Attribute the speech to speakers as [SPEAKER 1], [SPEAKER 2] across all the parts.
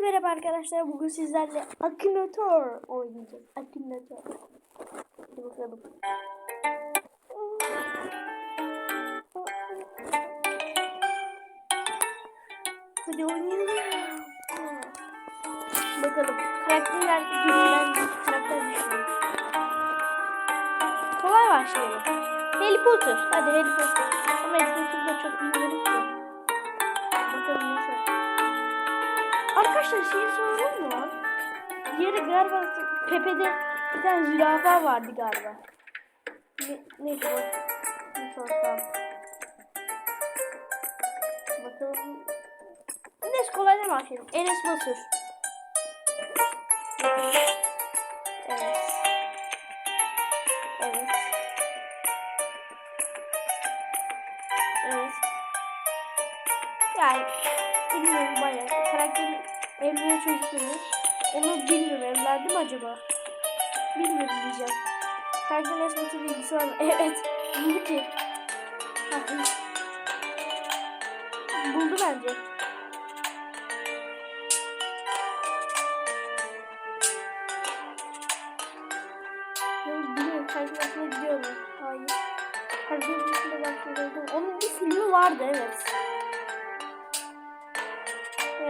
[SPEAKER 1] merhaba arkadaşlar. Bugün sizlerle Akinator oynayacağız. Akinator. Hadi bakalım. Hadi oynayalım. Bakalım. Karakterler birinden bir karakter düşünelim. Kolay başlayalım. Harry Potter. Hadi Harry Potter. Ama Harry Potter'da çok bilmiyorum ki. Bakalım nasıl. Arkadaşlar şey soralım mı? Diğeri galiba Pepe'de bir tane zürafa vardı galiba. Ne, neydi o? Ne sorsam? Bakalım. Neyse kolayla başlayalım. Enes Batur. Evet. Evet. Evet. Yani bilmiyorum bayağı. Karakterin evlenen çocukluğunu. Onu bilmiyorum. Evlendi mi acaba? Bilmiyorum diyeceğim. Karakterin esmeti bilgisi var mı? Evet. Buldu ki. Buldu bence. Karakterin esmeti biliyor mu? Hayır. Esmeti başlıyor. Onun bir filmi vardı evet.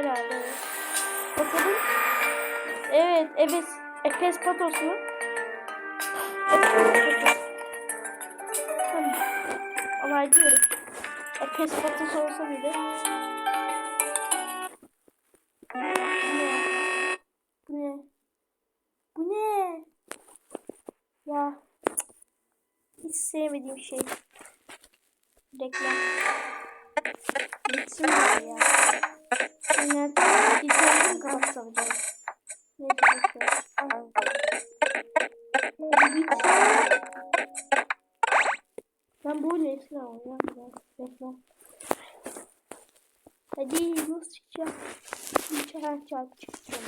[SPEAKER 1] Herhalde. Bakalım. Evet, evet. Efes Patos mu? Tamam. Olay diyorum. Efes Patos olsa bile. Bu ne? Bu ne? Ya. Hiç sevmediğim şey. Reklam. Bitsin ya. Nerede? İçeride mi kapatsam acaba? Ne diyecekler? Ben bu ne esna ya? Reklam. Hadi nasıl çıkacağım? İçeriden çarpı çıkacağım.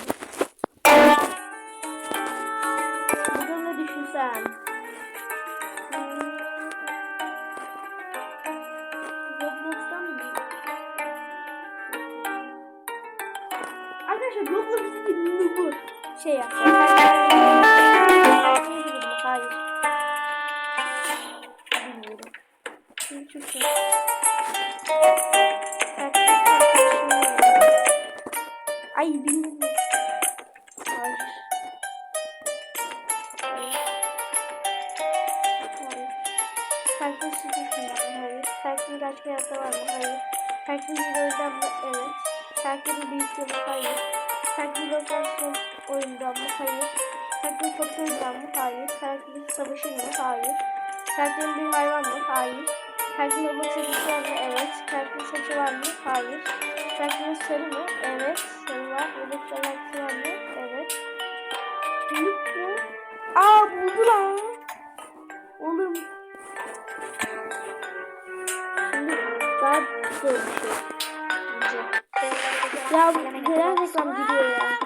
[SPEAKER 1] Ne düşünsen? Şey yapacağım. Hayır. Bilmiyorum. Şimdi şey. Ay bilmiyorum. Hayır. Farklı sizin Hayır. Farklı gerçek hayatta var mı? Hayır. Farklı bir oyundan mı? Evet. Farklı bir mı? Hayır. Bir operasyon oyundan mı? Hayır. Farklı bir top oyundan mı? Hayır. Bir savaşır mı? Hayır. Farklı bir hayvan mı? Hayır. Bir bakış açısı var mı? Evet. Bir saçı var mı? Hayır. Bir sarı mı? Evet. Sarı var. Yedek alakası var mı? Evet. Büyük mü? Aa buldu lan. Oğlum. Şimdi daha bir şey. Ya neden reklam gidiyor ya?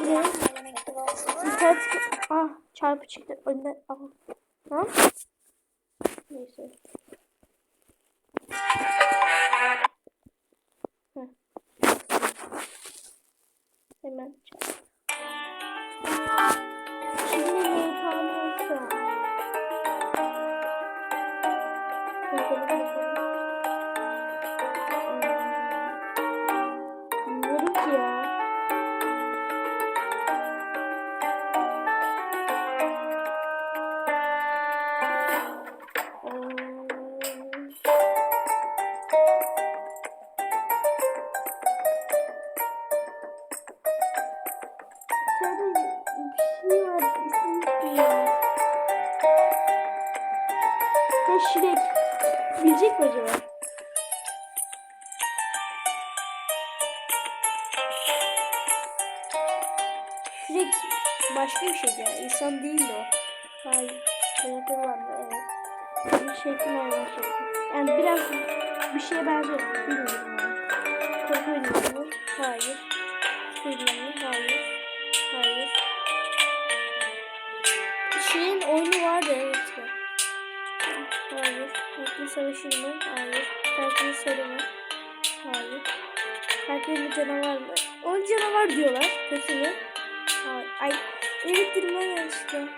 [SPEAKER 1] Ne? İnternet ah çarpı çıktı önüne al. Tamam. Neyse. Heh. Hemen çarp. Ha Şirek. Bilecek mi acaba? Şirek başka bir şey ya. İnsan değil o. Hayır. Karakter var mı? Evet. Bir şekli hayvan şekli. Yani biraz bir şeye benziyor. Bilmiyorum yani. Korku oynuyor mu? Hayır. Mu? Hayır. Hayır. Şeyin oyunu vardı Farklı savaşır mı? Hayır. Farklı sarı mı? Hayır. Bir canavar mı? O canavar diyorlar. Kötü mü? Hayır. Ay. Elektriğime yanlışlıkla.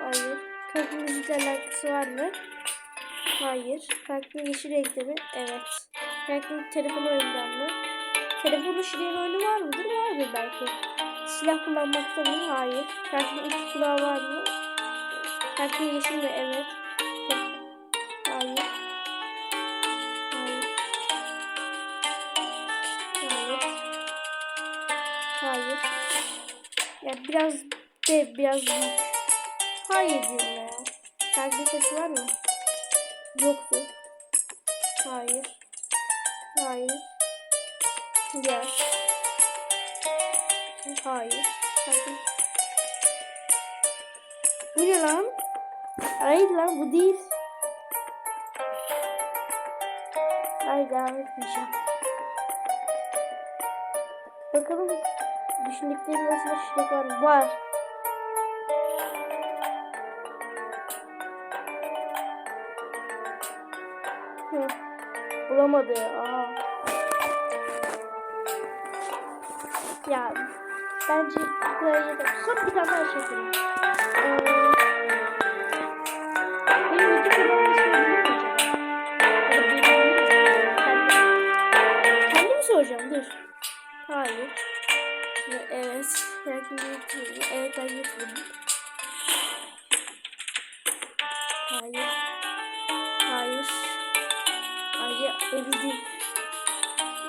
[SPEAKER 1] Hayır. Karakterin müzikle alakası var mı? Hayır. Karakterin yeşil renkte mi? Evet. Karakterin telefon oyundan mı? Telefonun şirin oyunu var mıdır? Vardır belki. Silah kullanmakta mı? Hayır. Karakterin iki kulağı var mı? Karakterin yeşil mi? Evet. Ya biraz dev, biraz büyük. Hayır diyorum ya. Karakterin sesi var mı? Yoktu. Hayır. Hayır. Ya. Hayır. Hayır. Bu ne lan? Hayır lan bu değil. Hayır devam etmeyeceğim. Bakalım düşündüklerim arasında şirek var? Var. Bulamadı. Aa. Ya bence bu kadar yeter. Son bir tane daha şey yapayım. Ee, Evet. Belki YouTube'um. Evet ben YouTube'um. Hayır. Hayır. Hayır. Evi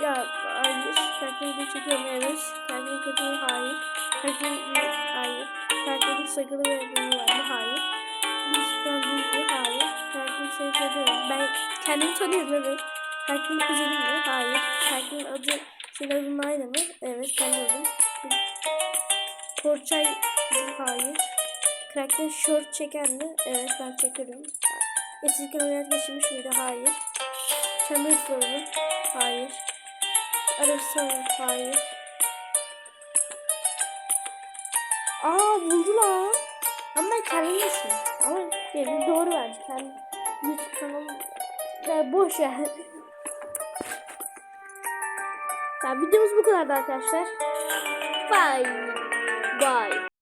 [SPEAKER 1] Ya hayır. Kalkmayı çekiyorum evet. Kalkmayı kötü hayır. Kalkmayı hayır. Kalkmayı sakılı ve yapımı var mı? Hayır. Müzikten büyük? Hayır. Kalkmayı tanıyorum. Ben kendimi tanıyorum evet. Kalkmayı kuzenim mi? Hayır. Kalkmayı adı senin adın aynı mı? Evet tanıyorum. Porçay hayır. Karakter short çeken mi? Evet ben çekerim. Eski hayat geçirmiş miydi? Hayır. Çamur sorunu? Hayır. Arası hayır. Aa buldu lan. Ama ben kendim düşündüm. Ama benim doğru bence. Kendi YouTube kanalım. Ya boş ver. Ya videomuz bu kadardı arkadaşlar. Bye. Bye.